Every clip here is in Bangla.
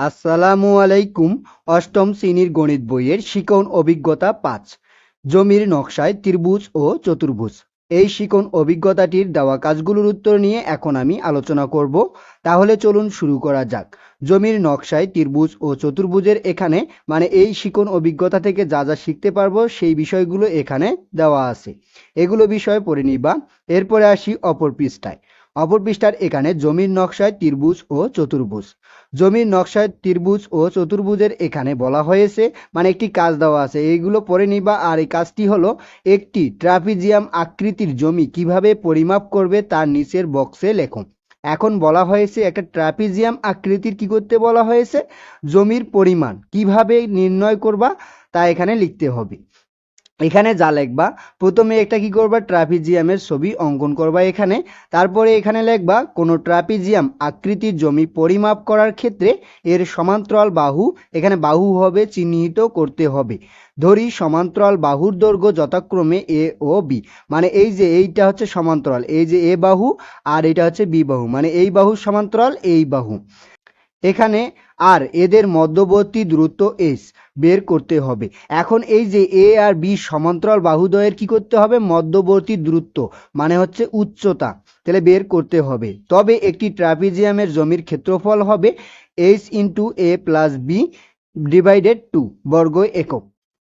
আসসালামু আলাইকুম, অষ্টম শ্রেণির গণিত বইয়ের শিকন অভিজ্ঞতা পাঁচ, জমির নকশায় ত্রিভুজ ও চতুর্ভুজ। এই শিকন অভিজ্ঞতাটির দেওয়া কাজগুলোর উত্তর নিয়ে এখন আমি আলোচনা করব। তাহলে চলুন শুরু করা যাক। জমির নকশায় ত্রিভুজ ও চতুর্ভুজের এখানে মানে এই শিকন অভিজ্ঞতা থেকে যা যা শিখতে পারব, সেই বিষয়গুলো এখানে দেওয়া আছে। এগুলো বিষয় পড়ে নিবা। এরপরে আসি অপর পৃষ্ঠায়। অপর পৃষ্ঠার এখানে জমির নকশায় ত্রিভুজ ও চতুর্ভুজ। জমির নকশায় ত্রিভুজ ও চতুর্ভুজের এখানে বলা হয়েছে মানে একটি কাজ দেওয়া আছে। এইগুলো পড়ে নিবা। আর এই কাজটি হলো একটি ট্রাপিজিয়াম আকৃতির জমি কীভাবে পরিমাপ করবে তার নিচের বক্সে লেখো। এখন বলা হয়েছে, একটা ট্রাপিজিয়াম আকৃতির কি করতে বলা হয়েছে? জমির পরিমাণ কীভাবে নির্ণয় করবা তা এখানে লিখতে হবে। এখানে যা লিখবা, প্রথমে একটা কি করবা? ট্রাপিজিয়ামের ছবি অঙ্কন করবা এখানে। তারপরে এখানে লিখবা, কোনো ট্রাপিজিয়াম আকৃতির জমি পরিমাপ করার ক্ষেত্রে এর সমান্তরাল বাহু, এখানে বাহু হবে, চিহ্নিত করতে হবে। ধরি সমান্তরাল বাহুর দৈর্ঘ্য যথাক্রমে এ ও বি। মানে এই যে এইটা হচ্ছে সমান্তরাল, এই যে এ বাহু আর এটা হচ্ছে বি বাহু। মানে এই বাহুর সমান্তরাল, এই বাহু। এখানে আর এদের মধ্যবর্তী দূরত্ব এস বের করতে হবে। এখন এই যে এ আর বি সমান্তরাল বাহুদয়ের কি করতে হবে? মধ্যবর্তী দূরত্ব মানে হচ্ছে উচ্চতা, তাহলে বের করতে হবে। তবে একটি ট্রাপিজিয়ামের জমির ক্ষেত্রফল হবে H into A plus B divided two বর্গ একক।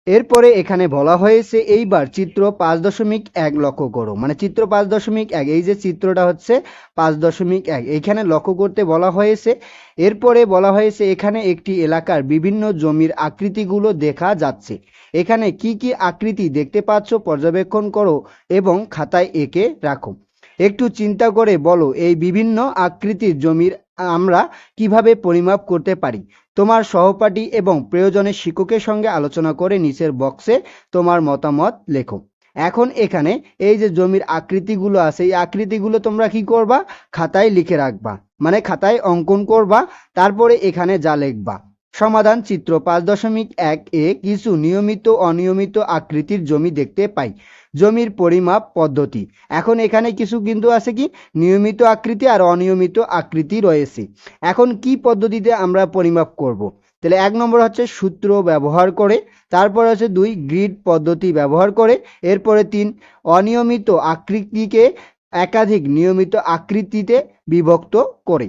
এরপরে এখানে বলা হয়েছে এইবার চিত্র পাঁচ দশমিক এক লক্ষ্য করো। মানে চিত্র পাঁচ দশমিক এক, এই যে চিত্রটা হচ্ছে পাঁচ দশমিক এক, এখানে লক্ষ্য করতে বলা হয়েছে। এরপরে বলা হয়েছে এখানে একটি এলাকার বিভিন্ন জমির আকৃতিগুলো দেখা যাচ্ছে। এখানে কি কি আকৃতি দেখতে পাচ্ছ পর্যবেক্ষণ করো এবং খাতায় এঁকে রাখো। একটু চিন্তা করে বলো, এই বিভিন্ন আকৃতির জমির আমরা কীভাবে পরিমাপ করতে পারি? তোমার সহপাঠী এবং প্রয়োজনের শিক্ষকের সঙ্গে আলোচনা করে নিচের বক্সে তোমার মতামত লেখো। এখন এখানে এই যে জমির আকৃতিগুলো আছে, এই আকৃতিগুলো তোমরা কি করবা? খাতায় লিখে রাখবা। মানে খাতায় অঙ্কন করবা। তারপরে এখানে যা লিখবা। সমাধান চিত্র পাঁচ দশমিক এক এ কিছু নিয়মিত, অনিয়মিত আকৃতির জমি দেখতে পাই। জমির পরিমাপ পদ্ধতি। এখন এখানে কিছু কিন্তু আছে কি? নিয়মিত আকৃতি আর অনিয়মিত আকৃতি রয়েছে। এখন কি পদ্ধতিতে আমরা পরিমাপ করব। তাহলে এক নম্বর হচ্ছে সূত্র ব্যবহার করে, তারপর হচ্ছে দুই, গ্রিড পদ্ধতি ব্যবহার করে, এরপরে তিন, অনিয়মিত আকৃতিকে একাধিক নিয়মিত আকৃতিতে বিভক্ত করে।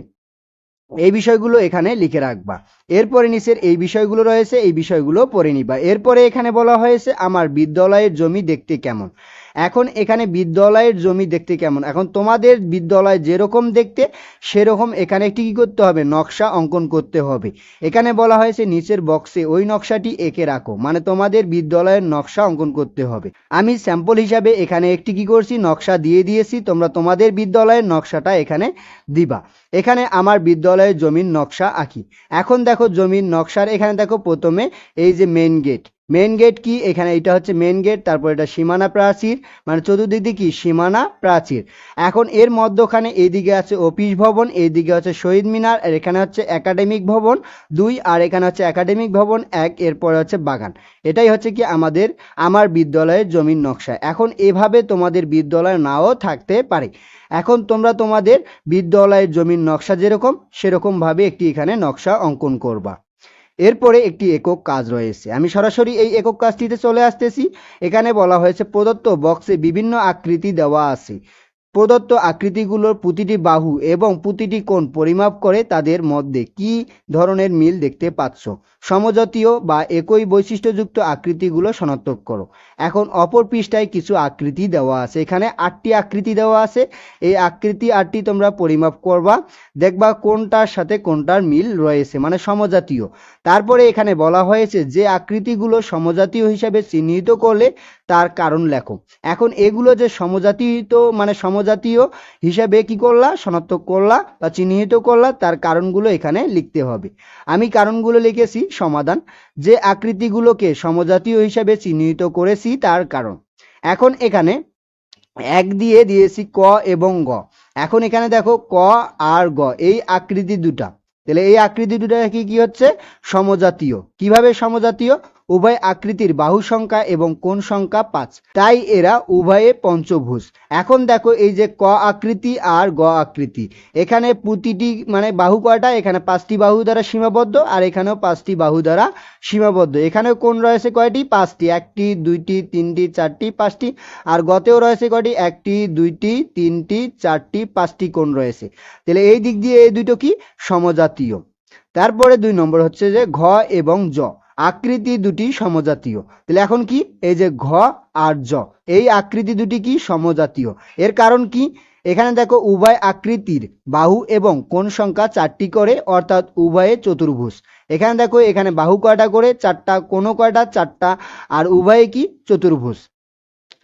এই বিষয়গুলো এখানে লিখে রাখবা। এরপরে নিচের এই বিষয়গুলো রয়েছে, এই বিষয়গুলো পড়ে নিবা। এরপরে এখানে বলা হয়েছে, আমার বিদ্যালয়ের জমি দেখতে কেমন? এখন এখানে বিদ্যালয়ের জমি দেখতে কেমন? এখন তোমাদের বিদ্যালয় যেরকম দেখতে, সেরকম এখানে একটি কী করতে হবে? নকশা অঙ্কন করতে হবে। এখানে বলা হয়েছে, নিচের বক্সে ওই নকশাটি এঁকে রাখো। মানে তোমাদের বিদ্যালয়ের নকশা অঙ্কন করতে হবে। আমি স্যাম্পল হিসাবে এখানে একটি কি করছি? নকশা দিয়ে দিয়েছি। তোমরা তোমাদের বিদ্যালয়ের নকশাটা এখানে দিবা। এখানে আমার বিদ্যালয়ের জমির নকশা আঁকি। এখন দেখো জমির নকশার, এখানে দেখো প্রথমে এই যে মেন গেট মেন গেট কি? এখানে এটা হচ্ছে মেন গেট তারপর এটা সীমানা প্রাচীর মানে চতুর্দিক কি? সীমানা প্রাচীর। এখন এর মধ্যখানে এইদিকে আছে অফিস ভবন এইদিকে হচ্ছে শহীদ মিনার, আর এখানে হচ্ছে একাডেমিক ভবন দুই, আর এখানে হচ্ছে একাডেমিক ভবন এক, এরপরে হচ্ছে বাগান। এটাই হচ্ছে কি আমাদের, আমার বিদ্যালয়ের জমির নকশা। এখন এভাবে তোমাদের বিদ্যালয় নাও থাকতে পারে। এখন তোমরা তোমাদের বিদ্যালয়ের জমির নকশা যেরকম, সেরকমভাবে একটি এখানে নকশা অঙ্কন করবা। এরপরে একটি একক কাজ রয়েছে। আমি সরাসরি এই একক কাজটিতে চলে আসতেছি। এখানে বলা হয়েছে প্রদত্ত বক্সে বিভিন্ন আকৃতি দেওয়া আছে। প্রদত্ত আকৃতিগুলোর প্রতিটি বাহু এবং প্রতিটি কোণ পরিমাপ করে তাদের মধ্যে কি ধরনের মিল দেখতে পাচ্ছ? সমজাতীয় বা একই বৈশিষ্ট্যযুক্ত আকৃতিগুলো শনাক্ত করো। এখন অপর পৃষ্ঠায় কিছু আকৃতি দেওয়া আছে। এখানে আটটি আকৃতি দেওয়া আছে। এই আকৃতি আটটি তোমরা পরিমাপ করবা। দেখবা কোনটার সাথে কোনটার মিল রয়েছে মানে সমজাতীয়। তারপরে এখানে বলা হয়েছে যে আকৃতিগুলো সমজাতীয় হিসাবে চিহ্নিত করলে তার কারণ লেখো। এখন এগুলো যে সমজাতীয় মানে সমজাতীয় হিসাবে কি করলা? শনাক্ত করলা বা চিহ্নিত করলা, তার কারণগুলো এখানে লিখতে হবে। আমি কারণগুলো লিখেছি, সমাধান। যে আকৃতিগুলোকে সমজাতীয় হিসাবে চিহ্নিত করেছি, তার কারণ। এখন এখানে এক দিয়ে দিয়েছি ক এবং গ। এখন এখানে দেখো ক আর গ, এই আকৃতি দুটা। তাহলে এই আকৃতি দুটা কি কি হচ্ছে? সমজাতীয়। কীভাবে সমজাতীয়? উভয় আকৃতির বাহু সংখ্যা এবং কোণ সংখ্যা পাঁচ। তাই এরা উভয়ে পঞ্চভুজ। এখন দেখো এই যে ক আকৃতি আর গ আকৃতি। এখানে প্রতিটি মানে বাহু কয়টা? এখানে পাঁচটি বাহু দ্বারা সীমাবদ্ধ আর এখানেও পাঁচটি বাহু দ্বারা সীমাবদ্ধ। এখানে কোণ রয়েছে কয়টি? পাঁচটি। একটি, দুইটি, তিনটি, চারটি, পাঁচটি। আর গতেও রয়েছে কয়টি? একটি, দুইটি, তিনটি, চারটি, পাঁচটি কোণ রয়েছে। তাহলে এই দিক দিয়ে এই দুটো কি? সমজাতীয়। তারপরে দুই নম্বর হচ্ছে যে ঘ এবং জ। আকৃতি দুটি সমজাতীয়। তাহলে এখন কি? এই যে ঘ আর জ। এই আকৃতি দুটি কি? সমজাতীয়। এর কারণ কি? এখানে দেখো উভয় আকৃতির বাহু এবং কোণ সংখ্যা চারটি করে, অর্থাৎ উভয়ে চতুর্ভুজ। এখানে দেখো এখানে বাহু কয়টা করে? চারটা কোনো কয়টা? চারটা। আর উভয়ে কি? চতুর্ভুজ।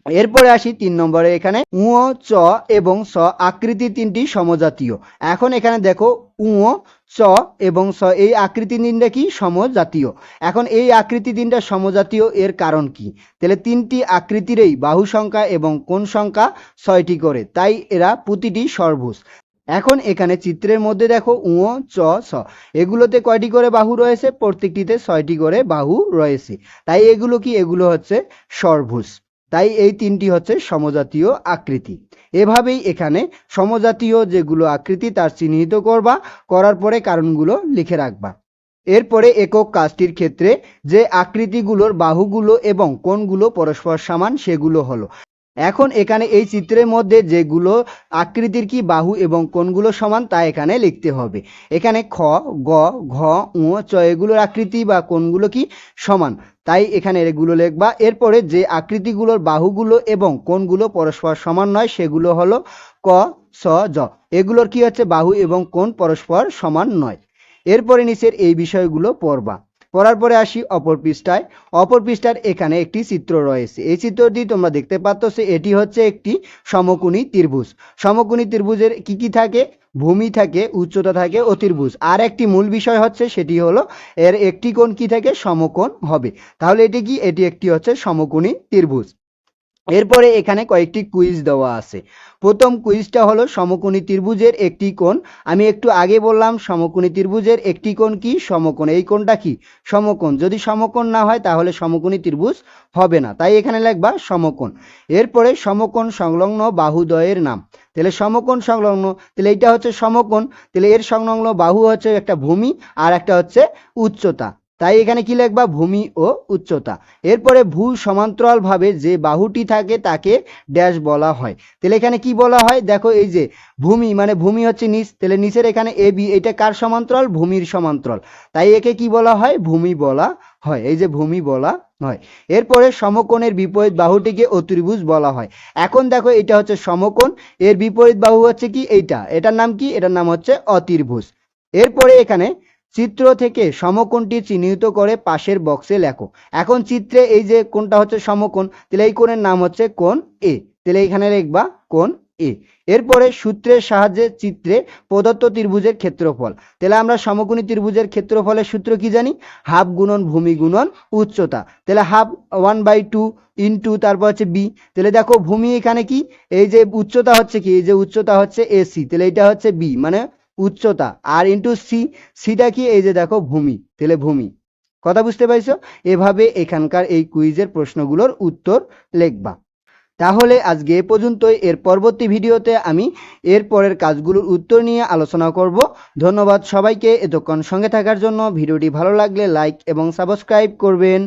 এরপরে আসি তিন নম্বরে। এখানে উঁ, চ এবং স আকৃতি তিনটি সমজাতীয়। এখন এখানে দেখো উঁ চ এবং স, এই আকৃতি দিনটা কি? সমজাতীয়। এখন এই আকৃতি তিনটা সমজাতীয় এর কারণ কি? তাহলে তিনটি আকৃতিরই বাহু সংখ্যা এবং কোন সংখ্যা ছয়টি করে। তাই এরা প্রতিটি সর্বুজ এখন এখানে চিত্রের মধ্যে দেখো উঁ চ, স। এগুলোতে কয়টি করে বাহু রয়েছে? প্রত্যেকটিতে ছয়টি করে বাহু রয়েছে। তাই এগুলো কি? এগুলো হচ্ছে সর্বুজ তাই এই তিনটি হচ্ছে সমজাতীয় আকৃতি। এভাবেই এখানে সমজাতীয় যেগুলো আকৃতি তার চিহ্নিত করবা, করার পরে কারণগুলো লিখে রাখবা। এরপরে একক কাজটির ক্ষেত্রে যে আকৃতিগুলোর বাহুগুলো এবং কোনগুলো পরস্পর সমান সেগুলো হলো। এখন এখানে এই চিত্রের মধ্যে যেগুলো আকৃতির কি বাহু এবং কোনগুলো সমান তা এখানে লিখতে হবে। এখানে খ, গ, ঘ উ চ এগুলোর আকৃতি বা কোনগুলো কি সমান। তাই এখানে এগুলো লিখবা। এরপরে যে আকৃতিগুলোর বাহুগুলো এবং কোনগুলো পরস্পর সমান নয়, সেগুলো হলো ক, স, জ। এগুলোর কি হচ্ছে? বাহু এবং কোন পরস্পর সমান নয়। এরপরে নিচের এই বিষয়গুলো পড়বা। পড়ার পরে আসি অপর পৃষ্ঠায়। অপর পৃষ্ঠার এখানে একটি চিত্র রয়েছে। এই চিত্রটি তোমরা দেখতে পাচ্ছ এটি হচ্ছে একটি সমকোণী ত্রিভুজ। সমকোণী ত্রিভুজের কি কি থাকে? ভূমি থাকে, উচ্চতা থাকে ও ত্রিভুজ। আর একটি মূল বিষয় হচ্ছে সেটি হলো এর একটি কোণ কি থাকে? সমকোণ হবে। তাহলে এটি কি? এটি একটি হচ্ছে সমকোণী ত্রিভুজ। এরপরে এখানে কয়েকটি কুইজ দেওয়া আছে। প্রথম কুইজটা হলো সমকোণী ত্রিভুজের একটি কোণ। আমি একটু আগে বললাম, সমকোণী ত্রিভুজের একটি কোণ কি? সমকোণ। এই কোণটা কি? সমকোণ। যদি সমকোণ না হয়, তাহলে সমকোণী ত্রিভুজ হবে না। তাই এখানে লিখবা সমকোণ। এরপরে সমকোণ সংলগ্ন বাহুদ্বয়ের নাম। তাহলে সমকোণ সংলগ্ন, তাহলে এইটা হচ্ছে সমকোণ। তাহলে এর সংলগ্ন বাহু হচ্ছে একটা ভূমি আর একটা হচ্ছে উচ্চতা। তাই এখানে কি লিখবা? ভূমি ও উচ্চতা। এরপরে ভূ সমান্তরাল ভাবে যে বাহুটি থাকে তাকে ড্যাশ বলা হয়। তাহলে এখানে কি বলা হয়? দেখো এই যে ভূমি মানে ভূমি হচ্ছে নিচ। তাহলে নিচের এখানে এ, বি, এটা কার সমান্তরাল? ভূমির সমান্তরাল। তাই একে কি বলা হয়? ভূমি বলা হয়। এই যে ভূমি বলা হয়। এরপরে সমকোণের বিপরীত বাহুটিকে অতির্ভুজ বলা হয়। এখন দেখো এটা হচ্ছে সমকোণ। এর বিপরীত বাহু হচ্ছে কি? এইটা। এটার নাম কি? এটার নাম হচ্ছে অতির্ভুজ। এরপরে এখানে চিত্র থেকে সমকোণটি চিহ্নিত করে পাশের বক্সে লেখো। এখন চিত্রে এই যে কোনটা হচ্ছে সমকোণ, তাহলে এই কোণের নাম হচ্ছে কোণ এ তাহলে এখানে লিখবা কোণ এ এরপরে সূত্রের সাহায্যে চিত্রে প্রদত্ত ত্রিভুজের ক্ষেত্রফল। তাহলে আমরা সমকোণী ত্রিভুজের ক্ষেত্রফলের সূত্র কি জানি? হাফ গুণন ভূমি গুণন উচ্চতা। তাহলে half one by two into তারপর হচ্ছে বি তাহলে দেখো ভূমি এখানে কি? এই যে উচ্চতা হচ্ছে কি? এই যে উচ্চতা হচ্ছে এসি তাহলে এটা হচ্ছে বি মানে উচ্চতা আর ইন্টু সি সিটা কি? এই যে দেখো, ভূমি, তাহলে ভূমি। কথা বুঝতে পারছ? এভাবে এখানকার এই কুইজের প্রশ্নগুলোর উত্তর লিখবা। তাহলে আজকে এ পর্যন্তই। এর পরবর্তী ভিডিওতে আমি এর পরের কাজগুলোর উত্তর নিয়ে আলোচনা করব। ধন্যবাদ সবাইকে এতক্ষণ সঙ্গে থাকার জন্য। ভিডিওটি ভালো লাগলে লাইক এবং সাবস্ক্রাইব করবেন।